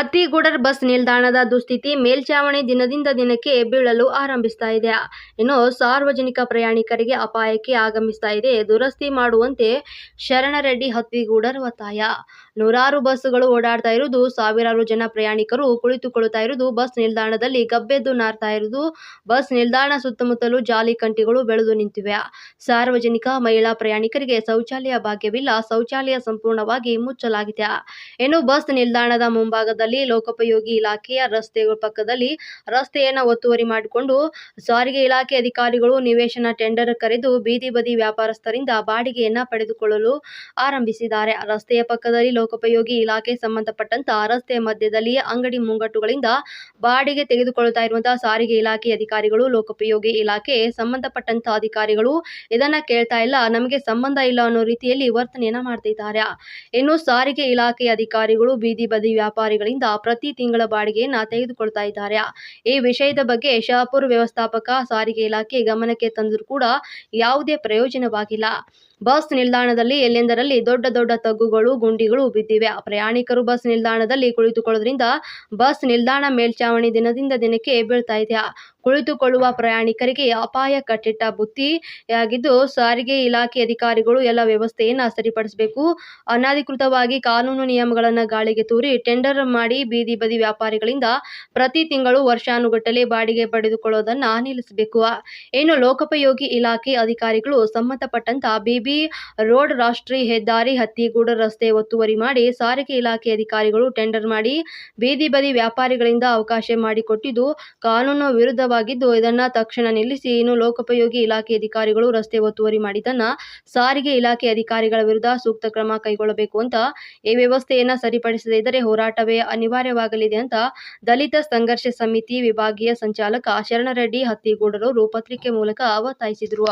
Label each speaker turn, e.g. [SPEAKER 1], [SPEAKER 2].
[SPEAKER 1] ಹತ್ತಿಗೂಡರ್ bus ನಿಲ್ದಾಣದ ದುಸ್ಥಿತಿ ಮೇಲ್ಛಾವಣಿ ದಿನದಿಂದ ದಿನಕ್ಕೆ ಬೀಳಲು ಆರಂಭಿಸ್ತಾ ಇದೆ. ಇನ್ನು ಸಾರ್ವಜನಿಕ ಪ್ರಯಾಣಿಕರಿಗೆ ಅಪಾಯಕ್ಕೆ ಆಗಮಿಸ್ತಾ ಇದೆ. ದುರಸ್ತಿ ಮಾಡುವಂತೆ ಶರಣರೆಡ್ಡಿ ಹತ್ತಿಗೂಡರ್ ಒತ್ತಾಯ. ನೂರಾರು ಬಸ್ಗಳು ಓಡಾಡ್ತಾ ಇರುವುದು, ಸಾವಿರಾರು ಜನ ಪ್ರಯಾಣಿಕರು ಕುಳಿತುಕೊಳ್ಳುತ್ತಾ ಇರುವುದು, ಬಸ್ ನಿಲ್ದಾಣದಲ್ಲಿ ಗಬ್ಬೆದ್ದು ನಾರ್ತಾ ಇರುವುದು, ಬಸ್ ನಿಲ್ದಾಣ ಸುತ್ತಮುತ್ತಲು ಜಾಲಿ ಕಂಟಿಗಳು ಬೆಳೆದು ನಿಂತಿವೆ. ಸಾರ್ವಜನಿಕ ಮಹಿಳಾ ಪ್ರಯಾಣಿಕರಿಗೆ ಶೌಚಾಲಯ ಭಾಗ್ಯವಿಲ್ಲ. ಶೌಚಾಲಯ ಸಂಪೂರ್ಣವಾಗಿ ಮುಚ್ಚಲಾಗಿದೆ. ಇನ್ನು ಬಸ್ ನಿಲ್ದಾಣದ ಮುಂಭಾಗದಲ್ಲಿ ಲೋಕೋಪಯೋಗಿ ಇಲಾಖೆಯ ರಸ್ತೆಗಳ ಪಕ್ಕದಲ್ಲಿ ರಸ್ತೆಯನ್ನು ಒತ್ತುವರಿ ಮಾಡಿಕೊಂಡು ಸಾರಿಗೆ ಇಲಾಖೆ ಅಧಿಕಾರಿಗಳು ನಿವೇಶನ ಟೆಂಡರ್ ಕರೆದು ಬೀದಿ ಬದಿ ವ್ಯಾಪಾರಸ್ಥರಿಂದ ಬಾಡಿಗೆಯನ್ನ ಪಡೆದುಕೊಳ್ಳಲು ಆರಂಭಿಸಿದ್ದಾರೆ. ರಸ್ತೆಯ ಪಕ್ಕದಲ್ಲಿ ಲೋಕೋಪಯೋಗಿ ಇಲಾಖೆ ಸಂಬಂಧಪಟ್ಟಂತ ರಸ್ತೆ ಮಧ್ಯದಲ್ಲಿ ಅಂಗಡಿ ಮುಂಗಟ್ಟುಗಳಿಂದ ಬಾಡಿಗೆ ತೆಗೆದುಕೊಳ್ಳುತ್ತಾ ಇರುವಂತಹ ಸಾರಿಗೆ ಇಲಾಖೆ ಅಧಿಕಾರಿಗಳು, ಲೋಕೋಪಯೋಗಿ ಇಲಾಖೆ ಸಂಬಂಧಪಟ್ಟಂತಹ ಅಧಿಕಾರಿಗಳು ಇದನ್ನ ಕೇಳ್ತಾ ಇಲ್ಲ, ನಮಗೆ ಸಂಬಂಧ ಇಲ್ಲ ಅನ್ನೋ ರೀತಿಯಲ್ಲಿ ವರ್ತನೆಯನ್ನ ಮಾಡ್ತಿದ್ದಾರೆ ಇನ್ನು ಸಾರಿಗೆ ಇಲಾಖೆ ಅಧಿಕಾರಿಗಳು ಬೀದಿ ಬದಿ ವ್ಯಾಪಾರಿಗಳಿಂದ ಪ್ರತಿ ತಿಂಗಳ ಬಾಡಿಗೆಯನ್ನ ತೆಗೆದುಕೊಳ್ತಾ ಇದ್ದಾರೆ. ಈ ವಿಷಯದ ಬಗ್ಗೆ ಶಹಾಪುರ್ ವ್ಯವಸ್ಥಾಪಕ, ಸಾರಿಗೆ ಇಲಾಖೆ ಗಮನಕ್ಕೆ ತಂದರೂ ಕೂಡ ಯಾವುದೇ ಪ್ರಯೋಜನವಾಗಿಲ್ಲ. ಬಸ್ ನಿಲ್ದಾಣದಲ್ಲಿ ಎಲ್ಲೆಂದರಲ್ಲಿ ದೊಡ್ಡ ದೊಡ್ಡ ತಗ್ಗುಗಳು, ಗುಂಡಿಗಳು ಬಿದ್ದಿವೆ. ಪ್ರಯಾಣಿಕರು ಬಸ್ ನಿಲ್ದಾಣದಲ್ಲಿ ಕುಳಿತುಕೊಳ್ಳೋದ್ರಿಂದ ಬಸ್ ನಿಲ್ದಾಣ ಮೇಲ್ಚಾವಣಿ ದಿನದಿಂದ ದಿನಕ್ಕೆ ಬೀಳ್ತಾ ಇದೆ. ಕುಳಿತುಕೊಳ್ಳುವ ಪ್ರಯಾಣಿಕರಿಗೆ ಅಪಾಯ ಕಟ್ಟಿಟ್ಟ ಬುತ್ತಿಯಾಗಿದ್ದು ಸಾರಿಗೆ ಇಲಾಖೆ ಅಧಿಕಾರಿಗಳು ಎಲ್ಲ ವ್ಯವಸ್ಥೆಯನ್ನ ಸರಿಪಡಿಸಬೇಕು. ಅನಧಿಕೃತವಾಗಿ ಕಾನೂನು ನಿಯಮಗಳನ್ನು ಗಾಳಿಗೆ ತೂರಿ ಟೆಂಡರ್ ಮಾಡಿ ಬೀದಿ ಬದಿ ವ್ಯಾಪಾರಿಗಳಿಂದ ಪ್ರತಿ ತಿಂಗಳು ವರ್ಷಾನುಗಟ್ಟಲೆ ಬಾಡಿಗೆ ಪಡೆದುಕೊಳ್ಳೋದನ್ನ ನಿಲ್ಲಿಸಬೇಕು. ಇನ್ನು ಲೋಕೋಪಯೋಗಿ ಇಲಾಖೆ ಅಧಿಕಾರಿಗಳು ಸಂಬಂಧಪಟ್ಟಂತ ಬಿಬಿ ರೋಡ್ ರಾಷ್ಟ್ರೀಯ ಹೆದ್ದಾರಿ ಹತ್ತಿಗೂಡ ರಸ್ತೆ ಒತ್ತುವರಿ ಮಾಡಿ ಸಾರಿಗೆ ಇಲಾಖೆ ಅಧಿಕಾರಿಗಳು ಟೆಂಡರ್ ಮಾಡಿ ಬೀದಿ ಬದಿ ವ್ಯಾಪಾರಿಗಳಿಂದ ಅವಕಾಶ ಮಾಡಿಕೊಟ್ಟಿದ್ದು ಕಾನೂನು ವಿರುದ್ಧವಾಗಿದ್ದು ಇದನ್ನ ತಕ್ಷಣ ನಿಲ್ಲಿಸಿ ಇನ್ನು ಲೋಕೋಪಯೋಗಿ ಇಲಾಖೆ ಅಧಿಕಾರಿಗಳು ರಸ್ತೆ ಒತ್ತುವರಿ ಮಾಡಿದ್ದನ್ನ ಸಾರಿಗೆ ಇಲಾಖೆ ಅಧಿಕಾರಿಗಳ ವಿರುದ್ಧ ಸೂಕ್ತ ಕ್ರಮ ಕೈಗೊಳ್ಳಬೇಕು ಅಂತ ಈ ವ್ಯವಸ್ಥೆಯನ್ನ ಸರಿಪಡಿಸದೇ ಇದ್ದರೆ ಹೋರಾಟವೇ ಅನಿವಾರ್ಯವಾಗಲಿದೆ ಅಂತ ದಲಿತ ಸಂಘರ್ಷ ಸಮಿತಿ ವಿಭಾಗೀಯ ಸಂಚಾಲಕ ಶರಣರೆಡ್ಡಿ ಹತ್ತಿಗೂಡರವರು ಪತ್ರಿಕೆ ಮೂಲಕ ಒತ್ತಾಯಿಸಿದರು.